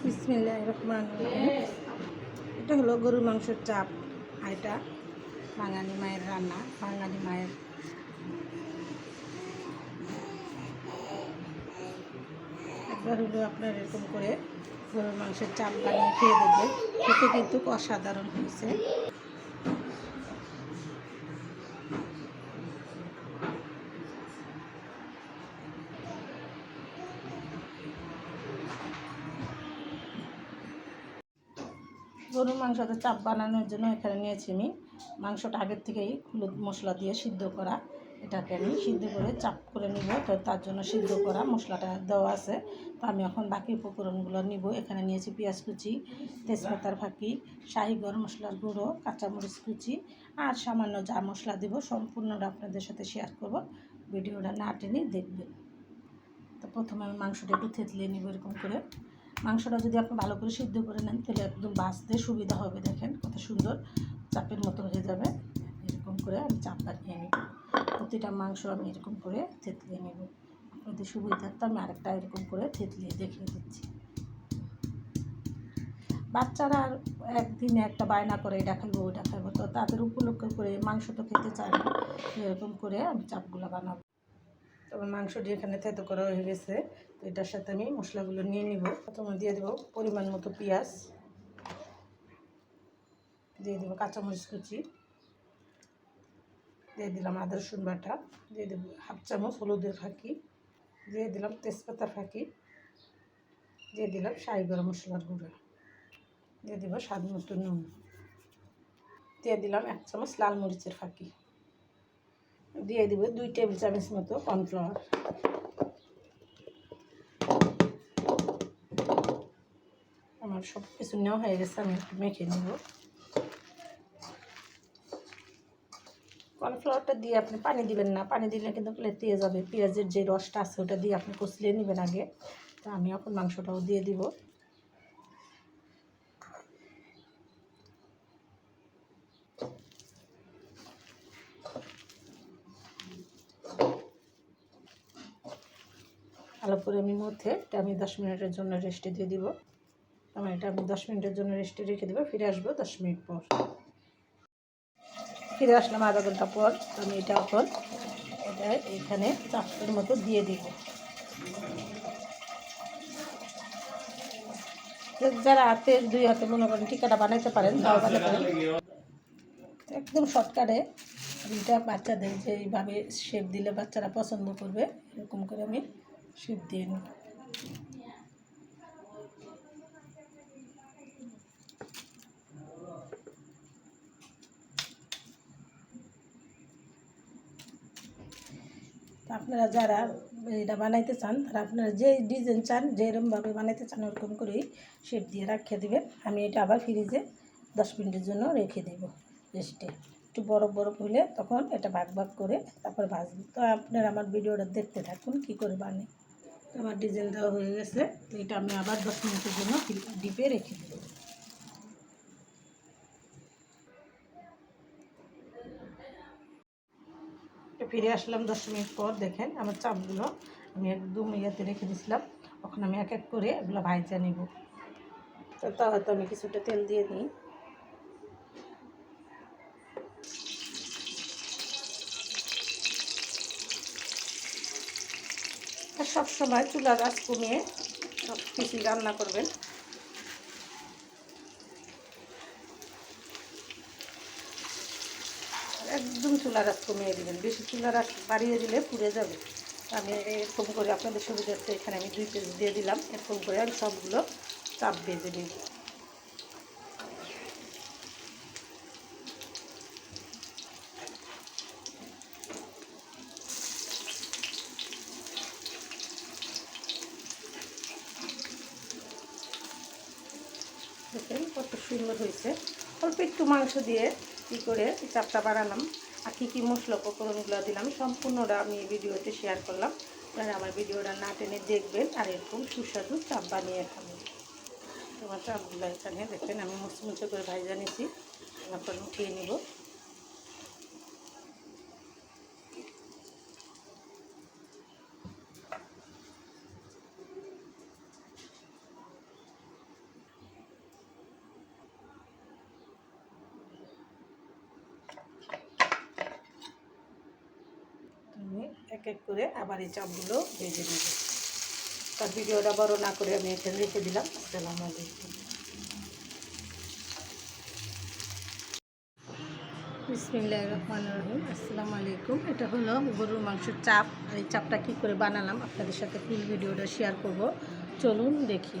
বিসমিল্লাহ রহমান এটা হলো গরুর মাংসের চাপ আর এটা বাঙালি মায়ের রান্না, বাঙালি মায়ের একবার হলো আপনার এরকম করে গরুর মাংসের চাপ বানিয়ে খেয়ে দেবে খেতে কিন্তু অসাধারণ হয়েছে। গরুর মাংসতে চাপ বানানোর জন্য এখানে নিয়েছি আমি মাংসটা আগের থেকেই হলুদ মশলা দিয়ে সিদ্ধ করা। এটাকে আমি সিদ্ধ করে চাপ করে নিব। তো তার জন্য সিদ্ধ করা মশলাটা দেওয়া আছে। তো আমি এখন বাকি উপকরণগুলো নিব। এখানে নিয়েছি পেঁয়াজ কুচি, তেজপাতার ফাঁকি, শাহি গরম মশলার গুঁড়ো, কাঁচামরিচ কুচি আর সামান্য যা মশলা দিব সম্পূর্ণটা আপনাদের সাথে শেয়ার করব। ভিডিওটা না টেনে দেখবেন। তো প্রথমে আমি মাংসটা একটু থেতলে নিব এরকম করে। মাংসটা যদি আপনি ভালো করে সিদ্ধ করে নেন, তাহলে একদম বাঁচতে সুবিধা হবে দেখেন, কত সুন্দর চাপের মতো হয়ে যাবে। এরকম করে আমি চাপ বানিয়ে নেব। প্রতিটা মাংস আমি এরকম করে থেতলিয়ে নেব। আপনাদের সুবিধার্থে আমি আরেকটা এরকম করে থেতলিয়ে দেখিয়ে দিচ্ছি। বাচ্চারা আর একদিনে একটা বায়না করে, এটা খাইবো, ওইটা খাইবো, তো তাদের উপলক্ষ করে মাংস তো খেতে চায় না। এরকম করে আমি চাপগুলো বানাবো। তবে মাংসটি এখানে থেতো করা হয়ে গেছে, তো এটার সাথে আমি মশলাগুলো নিয়ে নিব। প্রথমে দিয়ে দেবো পরিমাণ মতো পেঁয়াজ, দিয়ে দেবো কাঁচামরিচ কুচি, দিয়ে দিলাম আদা রসুন বাটা, দিয়ে দেবো হাফ চামচ হলুদের ফাঁকি, দিয়ে দিলাম তেজপাতার ফাঁকি, দিয়ে দিলাম শাহি গরম মশলার গুঁড়ো, দিয়ে দেবো স্বাদ মতো নুন, দিয়ে দিলাম এক চামচ লাল মরিচের ফাঁকি। দিয়ে দিব দুই টেবিল চামচ মতো কর্নফ্লাওয়ার। আমার সব কিছু নেওয়া হয়ে গেছে, আমি একটু মেখে নেব। কর্নফ্লাওয়ারটা দিয়ে আপনি পানি দিবেন না, পানি দিলে কিন্তু লেতিয়ে যাবে। পেঁয়াজের যে রসটা আছে ওটা দিয়ে আপনি কষলিয়ে নেবেন আগে। তো আমি এখন মাংসটাও দিয়ে দিব। ভালো করে আমি মধ্যে এটা আমি দশ মিনিটের জন্য রেস্টে দিয়ে দিব। আমার এটা আমি দশ মিনিটের জন্য রেস্টে রেখে দেবো, ফিরে আসব দশ মিনিট পর। ফিরে আসলাম আধা ঘণ্টা পর আমি এটা এখন এটা এখানে চাপের মতো দিয়ে দিব। যারা হাতে দুই হাতে মনে করেন টিকাটা বানাইতে পারেন তাও বানাতে একদম শর্টকাটে এটা বাচ্চাদের যে এইভাবে শেপ দিলে বাচ্চারা পছন্দ করবে, এরকম করে আমি শেপ দিয়ে আপনারা যারা এটা বানাইতে চান, তারা আপনারা যে ডিজাইন চান যেরকমভাবে বানাইতে চান, ওরকম করেই শেপ দিয়ে রাখিয়ে দেবেন। আমি এটা আবার ফ্রিজে দশ মিনিটের জন্য রেখে দেবো রেস্টে। একটু বরফ বরফ হলে তখন এটা ভাগ ভাগ করে তারপর ভাজবো। তো আপনারা আমার ভিডিওটা দেখতে থাকুন, কী করে বানাই। আমার ডিজাইন দেওয়া হয়ে গেছে। তো এটা আমি আবার দশ মিনিটের জন্য ডিপে রেখে দেবো। ফিরে আসলাম দশ মিনিট পর, দেখেন আমার চাপগুলো আমি একদম ইয়াতে রেখে দিয়েছিলাম ওখানে আমি এক এক করে এগুলো ভাইজা নিব। তা হয়তো আমি কিছুটা তেল দিয়ে নিই আর সবসময় চুলা গাছ কমিয়ে সব কিছুই রান্না করবেন। একদম চুলা গাছ কমিয়ে দেবেন। বেশি চুলা গাছ বাড়িয়ে দিলে পুড়ে যাবে। আমি এরকম করে আপনাদের সুবিধার্থে এখানে আমি দুই পেজ দিয়ে দিলাম। এরকম করে আমি সবগুলো চাপ বেজে দিই দেখেন কত সুন্দর হয়েছে। অল্প একটু মাংস দিয়ে কী করে চাপটা বাড়ালাম আর কী কী মশলা উপকরণগুলো দিলাম, সম্পূর্ণটা আমি এই ভিডিওতে শেয়ার করলাম। আপনারা আমার ভিডিওটা না টেনে দেখবেন আর এরকম সুস্বাদু চাপ বানিয়ে খাবেন। তোমার চাপগুলো এখানে দেখবেন আমি মুচমুচে করে ভাইজা নিয়েছি। এখন উঠিয়ে নিব। এক এক করে আবার এই চাপগুলো ভেজে নেব। তার ভিডিওটা বড় না করে আমি এখানে রেখে দিলাম আসসালামু আলাইকুম বিসমিল্লাহ রহমান রহিম, আসসালামু আলাইকুম। এটা হলো গরুর মাংসের চাপ। আর এই চাপটা কী করে বানালাম, আপনাদের সাথে ফুল ভিডিওটা শেয়ার করব। চলুন দেখি।